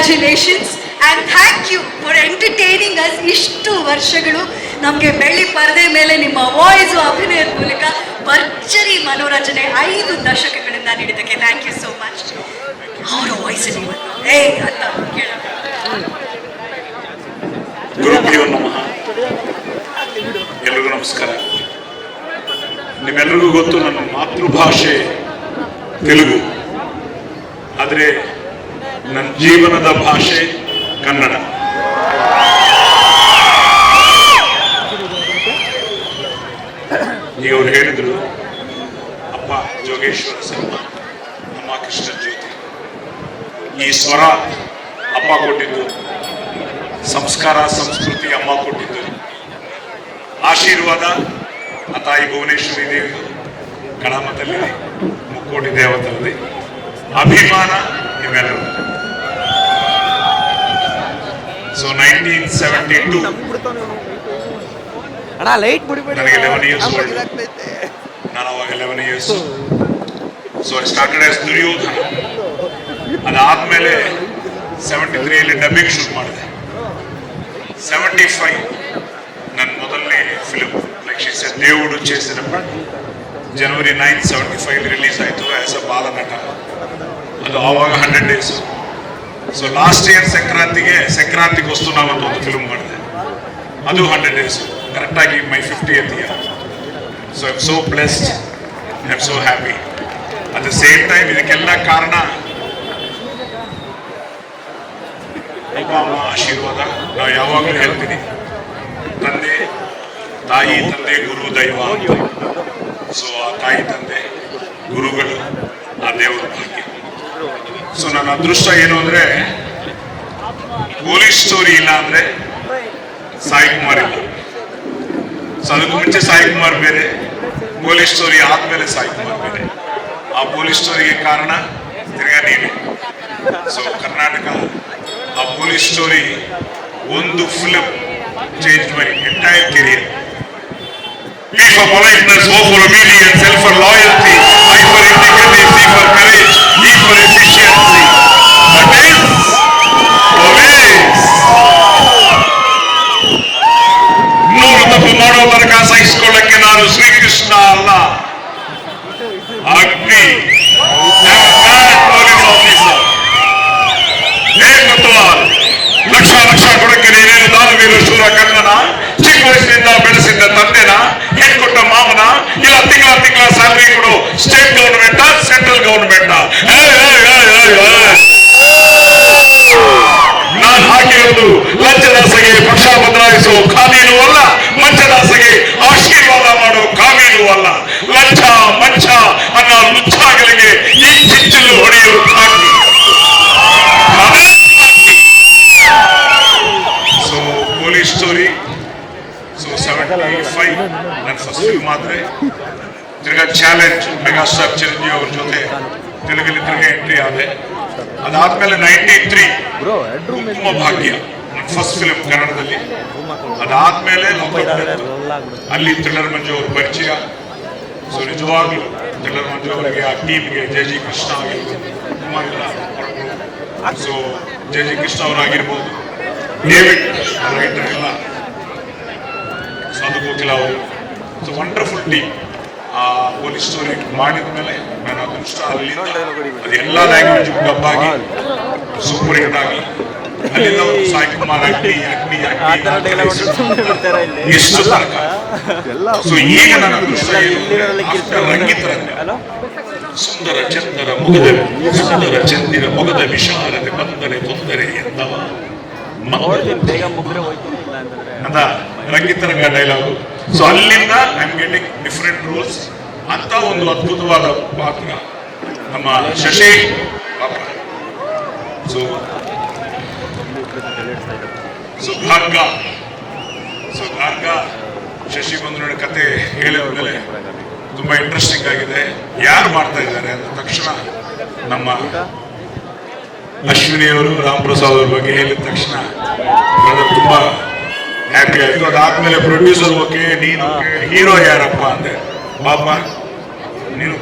Congratulations and thank you for entertaining us ಇಷ್ಟು ವರ್ಷಗಳು. ನಮಗೆ ಬೆಳ್ಳಿ ಪರದೆ ಮೇಲೆ ನಿಮ್ಮ ವಾಯ್ಸು ಅಭಿನಯದ ಮೂಲಕ ಭರ್ಜರಿ ಮನೋರಂಜನೆ ಐದು ದಶಕಗಳಿಂದ ನೀಡಿದ್ದಕ್ಕೆ ಥ್ಯಾಂಕ್ ಯು ಸೋ ಮಚ್ ಅವರು ವಾಯ್ಸ್ ಏ ಕೇಳೋಣ. ಗುರುಭ್ಯೋ ನಮಃ. ಎಲ್ರಿಗೂ ನಮಸ್ಕಾರ. ನಿಮ್ಮೆಲ್ಲರಿಗೂ ಗೊತ್ತು, ನನ್ನ ಮಾತೃಭಾಷೆ ತೆಲುಗು. ಆದರೆ ನನ್ನ ಜೀವನದ ಭಾಷೆ ಕನ್ನಡ. ಈಗ ಅವ್ರು ಹೇಳಿದ್ರು, ಅಪ್ಪ ಜೋಗೇಶ್ವರ ಸಿಂಹ ಅಮ್ಮ ಕೃಷ್ಣ ಜ್ಯೋತಿ. ಈ ಸ್ವರ ಅಪ್ಪ ಕೊಟ್ಟಿದ್ದು, ಸಂಸ್ಕಾರ ಸಂಸ್ಕೃತಿ ಅಮ್ಮ ಕೊಟ್ಟಿದ್ದು. ಆಶೀರ್ವಾದ ಆ ತಾಯಿ ಭುವನೇಶ್ವರಿ ದೇವಿ ಕಳಮತಲ್ಲಿ ಮುಕ್ಕೋಟಿ ದೇವತಲ್ಲಿ ಅಭಿಮಾನ ಇವೆಲ್ಲರೂ ಸೊ ನೈನ್ಟೀನ್ ಸೆವೆಂಟಿ ಟು ಅಣ್ಣ ಲೈಟ್ ಬಿಡಬೇಡಿ. ನನಗೆ ಲೆವೆನ್ ಇಯರ್ಸ್ ನಾನು ಅವಾಗ eleven years so I started as Duryodhana. ಅದಾದಮೇಲೆ ಸೆವೆಂಟಿ ತ್ರೀಯಲ್ಲಿ ಡಬ್ಬಿಂಗ್ ಶುರು ಮಾಡಿದೆ. ಸೆವೆಂಟಿ ಫೈವ್ ನನ್ನ ಮೊದಲನೇ ಫಿಲಿಮ್ ಲಕ್ಷಿಸ Devudu ಚೇಸಿನ January nine seventy five release ಆಯಿತು ಆ್ಯಸ್ ಅ ಬಾಲನಟ. ಅದು ಆವಾಗ hundred days so last year ಸಂಕ್ರಾಂತಿಗೆ ಸಂಕ್ರಾಂತಿಗೆ ವಸ್ತು ನಾವೊಂದು ಒಂದು ಫಿಲ್ಮ್ ಮಾಡಿದೆ. ಅದು ಹಂಡ್ರೆಡ್ ಡೇಸ್ ಕರೆಕ್ಟಾಗಿ my fifty year so I so blessed I am so happy at the same time ಇದಕ್ಕೆಲ್ಲ ಕಾರಣ ಆಶೀರ್ವಾದ. ನಾವು ಯಾವಾಗಲೂ ಹೇಳ್ತೀನಿ. ತಂದೆ, ತಾಯಿ, ತಂದೆ, ಗುರು, ದೈವ ಸೊ ಆ ತಾಯಿ, ತಂದೆ, ಗುರುಗಳು, ಆ ದೇವರ ಭಾಗ್ಯ. ಸೊ ನನ್ನ ಅದೃಷ್ಟ ಏನು ಅಂದ್ರೆ ಪೊಲೀಸ್ ಸ್ಟೋರಿ ಇಲ್ಲ ಅಂದ್ರೆ ಸಾಯಿ ಕುಮಾರ್ ಇಲ್ಲ. ಸೊ ಅದಕ್ಕೂ ಮುಂಚೆ ಸಾಯಿ ಕುಮಾರ್ ಬೇರೆ ಪೊಲೀಸ್ ಸ್ಟೋರಿ ಆದ್ಮೇಲೆ ಸಾಯಿ ಕುಮಾರ್ ಬೇರೆ. ಆ ಪೊಲೀಸ್ ಸ್ಟೋರಿಗೆ ಕಾರಣ ತಿರ್ಗಾ ನೀನು. ಸೊ ಕರ್ನಾಟಕ ಆ ಪೊಲೀಸ್ ಸ್ಟೋರಿ ಒಂದು full change my entire career P for politeness, O for obedience, L for loyalty, I for integrity, C for courage, E for efficiency. That is police. ನೂರು ತಪ್ಪು ಮಾಡೋ ತನಕ ಸಹಿಸಿಕೊಳ್ಳಕ್ಕೆ ನಾನು ಶ್ರೀಕೃಷ್ಣ ಅಲ್ಲ ಅಗ್ನಿ ಪೊಲೀಸ್ ಆಫೀಸರ್ ಏ ಕೊತ್ತವಾಲ್ ಲಕ್ಷ ಲಕ್ಷ ಕೊಡಕ್ಕೆ ನೀನೇನು ದಾನವೀರ ಶೂರ ಕರ್ಣನ ಚಿಕ್ಕ ವಯಸ್ಸಿನಿಂದ ಬೆಳೆಸಿದ್ದ ತಂದೆನ ಹೆಣ್ಕೊಟ್ಟ ಮಾಮನ ಇಲ್ಲ ತಿಂಗಳ ತಿಂಗಳ ಸ್ಯಾಲರಿ ಕೊಡು ಸ್ಟೇಟ್ ಗೌರ್ಮೆಂಟ್ ಸೆಂಟ್ರಲ್ ಗೌರ್ಮೆಂಟ್ ನಾನು ಹಾಕಿರೋದು ಲಂಚದಾಸೆಗೆ ಪಕ್ಷ ಬದಲಾಯಿಸೋ ಕಾನೂನು ಅಲ್ಲ ಮಂಚದಾಸೆಗೆ ಆಶೀರ್ವಾದ ಮಾಡೋ ಕಾನೂನು ಅಲ್ಲ ಲಂಚ ಮಂಚ ಅನ್ನೋ ಲುಚ್ಚಾಗಲಿಗೆ ಈ ಚಿಚ್ಚಲು ಹೊಡೆಯುವ ಕಾನೂನು so police story so seventy five ನನ್ನ ಫಸ್ಟ್ ಫಿಲ್ಮ್ ಆದ್ರೆ ತಿರ್ಗಾ ಚಾಲೆಂಜ್ ಮೆಗಾಸ್ಟಾರ್ ಚಿರಂಜೀವಿ ಅವ್ರ ಜೊತೆ ತೆಲುಗಲ್ಲಿ ತಿರುಗಿ ಎಂಟ್ರಿ ಆದೆ ಅದಾದ್ಮೇಲೆ ನೈಂಟಿ ತ್ರೀ ಕುಂಕುಮ ಭಾಗ್ಯ ನನ್ನ ಫಸ್ಟ್ ಫಿಲ್ಮ್ ಕನ್ನಡದಲ್ಲಿ ಅದಾದ್ಮೇಲೆ ಅಲ್ಲಿ ತಿಳರ್ ಮಂಜು ಅವ್ರ ಪರಿಚಯ ಸೊ ನಿಜವಾಗ್ಲೂ ಥ್ರಿಲ್ಲರ್ ಮಂಜು ಅವರಿಗೆ ಆ ಟೀಮ್ಗೆ ಜೆ ಜಿ ಕೃಷ್ಣ ಆಗಿರ್ಬೋದು ಸೊ ಜೆ ಜಿ ಕೃಷ್ಣ ಅವರಾಗಿರ್ಬೋದು ಡೇವಿಡ್ ರೈಟರ್ ಎಲ್ಲ ಸಾಧು ಕೋಕಿಲ ಅವರು ಸೊ ವಂಡರ್ಫುಲ್ ಟೀಮ್ ಆ ಪೊಲೀಸ್ ಸ್ಟೋರಿ ಮಾಡಿದ ಮೇಲೆ ನನ್ನ ಅದೃಷ್ಟ ಅಲ್ಲಿಂದ ಅದು ಎಲ್ಲ ಲ್ಯಾಂಗ್ವೇಜ್ ಡಬ್ಬಾಗಿ ಸೂಪರ್ ಹಿಟ್ ಆಗಿ ಅಲ್ಲಿಂದ ಒಂದು ಸಾಯಿ ಕುಮಾರ್ ಎಷ್ಟು ತನಕ ಸೊ ಈಗ ನನ್ನ ಅದೃಷ್ಟ ಸುಂದರ ಚಂದರ ಮುಗದ ಸುಂದರ ಚಂದಿರ ಮೊಗದ ವಿಶಾಲತೆ ಬಂದರೆ ತೊಂದರೆ ಎಂದವ. ಅಂತ ರಂಗಿತರಂಗ ಡೈಲಾಗು ಸೊ ಅಲ್ಲಿಂದ ನಮ್ಗೆ ಡಿಫ್ರೆಂಟ್ ರೋಲ್ಸ್ ಅಂತ ಒಂದು ಅದ್ಭುತವಾದ ಪಾತ್ರ ನಮ್ಮ ಶಶಿ ಪಾತ್ರ ಸೊ ಸೊ ಭಾಗ ಸೊ ಭಾಗ ಶಶಿ ಬಂಧುವಿನ ಕತೆ ಮೇಲೆ ತುಂಬಾ ಇಂಟ್ರೆಸ್ಟಿಂಗ್ ಆಗಿದೆ. ಯಾರು ಮಾಡ್ತಾ ಇದ್ದಾರೆ ಅಂದ ತಕ್ಷಣ ನಮ್ಮ ಅಶ್ವಿನಿ ಅವರು ರಾಮ್ ಪ್ರಸಾದ್ ಅವ್ರ ಬಗ್ಗೆ ಹೇಳಿದ ತಕ್ಷಣ ತುಂಬಾ ಹ್ಯಾಪಿ ಆಗಿರೋದು ಆದ್ಮೇಲೆ ಪ್ರೊಡ್ಯೂಸರ್ ಓಕೆ ನೀನು ಹೀರೋ ಯಾರಪ್ಪ ಅಂದೆ ಬಾಬ ನೀನು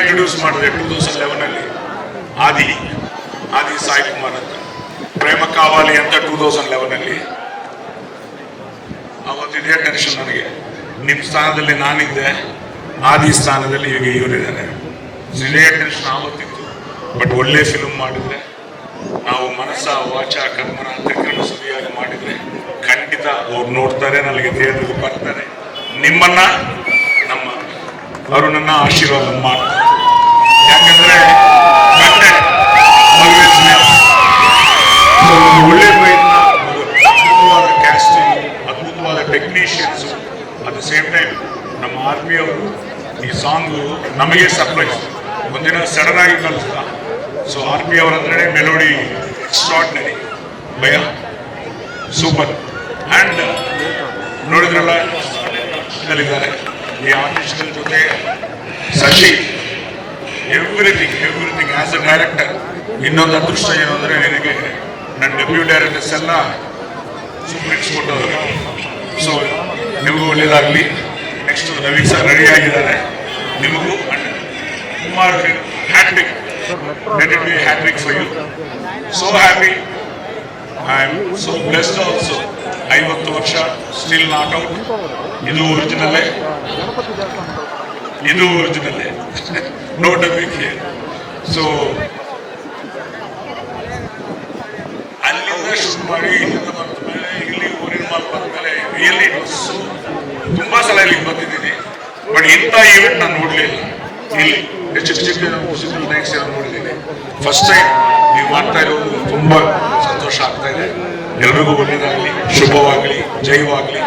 ಇಂಟ್ರೊಡ್ಯೂಸ್ ಮಾಡಿದೆ ಟೂ ತೌಸಂಡ್ ಲೆವೆನ್ ಅಲ್ಲಿ ಆದಿ ಆದಿ ಸಾಯಿ ಕುಮಾರ್ ಅಂತ ಪ್ರೇಮ ಕಾವಾಲಿ ಅಂತ ಟೂ ತೌಸಂಡ್ ಲೆವೆನ್ ಅಲ್ಲಿ ಅವತ್ತು ಇದೇ ಟೆನ್ಷನ್ ನನಗೆ. ನಿಮ್ಮ ಸ್ಥಾನದಲ್ಲಿ ನಾನಿದ್ದೆ ಆದಿ ಸ್ಥಾನದಲ್ಲಿ ಈಗ ಇವರಿದ್ದಾರೆ. ಇದೇ ಟೆನ್ಷನ್ ಆವತ್ತಿತ್ತು. ಬಟ್ ಒಳ್ಳೆ ಫಿಲ್ಮ್ ಮಾಡಿದ್ರೆ, ನಾವು ಮನಸ್ಸ, ವಾಚ, ಕರ್ಮನ ಅಂತಕರಣ ಸರಿಯಾಗಿ ಮಾಡಿದ್ರೆ, ಖಂಡಿತ ಅವ್ರು ನೋಡ್ತಾರೆ, ನನಗೆ ಥಿಯೇಟರ್ಗೆ ಬರ್ತಾರೆ. ನಿಮ್ಮನ್ನ, ನಮ್ಮ ಅವರು ನನ್ನ ಆಶೀರ್ವಾದ ಮಾಡ್ತಾರೆ. ಯಾಕಂದ್ರೆ ಗಂಟೆ always wins. So, ಒಂದು ಒಳ್ಳೆ ಪ್ರಯತ್ನ ಒಂದು ಅದ್ಭುತವಾದ ಕ್ಯಾಸ್ಟಿಂಗ್ ಅದ್ಭುತವಾದ technicians at the same time ನಮ್ಮ ಆರ್ ಪಿ ಅವರು ಈ ಸಾಂಗು ನಮಗೆ ಸರ್ಪ್ರೈಸ್ ಒಂದಿನ ಕಲಿಸ್ತ ಸೊ ಆರ್ಮಿ ಅವರಂದ್ರೆ ಮೆಲೋಡಿ ಎಕ್ಸ್ಟ್ರಾಡ್ನರಿ ಭಯ? ಸೂಪರ್ ಆ್ಯಂಡ್ ನೋಡಿದ್ರಲ್ಲ ಇದ್ದಾರೆ ಈ ಆರ್ಟಿಸ್ಟ್ಗಳ ಜೊತೆ Shashi everything everything as a director ಇನ್ನೊಂದು ಅದೃಷ್ಟ ಏನು ಅಂದರೆ, ನಿನಗೆ ನನ್ನ ಡೆಬ್ಯೂ ಡೈರೆಕ್ಟರ್ಸ್ ಎಲ್ಲ ಕೊಟ್ಟವರು. ಸೊ ನಿಮಗೂ ಒಳ್ಳೇದಾಗಲಿ. ನೆಕ್ಸ್ಟ್ ರವಿ ಸರ್ ರೆಡಿ ಆಗಿದ್ದಾರೆ. ನಿಮಗೂ Kumar hattrick let it be hattrick for you so happy I am so blessed also ಐವತ್ತು ವರ್ಷ ಸ್ಟಿಲ್ ನಾಟ್ ಔಟ್ ಇದು ಒರಿಜಿನಲ್ಲೇ ಇದು ಒರಿಜಿನಲ್ಲೇ ನೋ ಡಬ್ಬಿಂಗ್ ಸೊ ಅಲ್ಲಿಂದ ಶುರು ಮಾಡಿ, ಇಲ್ಲಿಂದ ಬಂದ ಇಲ್ಲಿ ಊರಿನ ಮಾಲ್ ಬಂದ ಮೇಲೆ ರಿಯಲಿ ತುಂಬಾ ಸಲ ಇಲ್ಲಿಗೆ ಬಂದಿದ್ದೀನಿ. ಬಟ್ ಇಂಥ ಈವೆಂಟ್ ನಾನು ನೋಡ್ಲಿಲ್ಲ. ಇಲ್ಲಿ ಹೆಚ್ಚು ಚಿಕ್ಕ ಮ್ಯೂಸಿಕಲ್ ನೈಟ್ಸ್ ನೋಡಿದ್ದೀನಿ ಫಸ್ಟ್ ಟೈಮ್ ನೀವು ಮಾಡ್ತಾ ಇರೋದು ತುಂಬಾ ಸಂತೋಷ ಆಗ್ತಾ ಇದೆ. ಎಲ್ರಿಗೂ ಒಳ್ಳೆಯದಾಗಲಿ ಶುಭವಾಗಲಿ ಜಯವಾಗಲಿ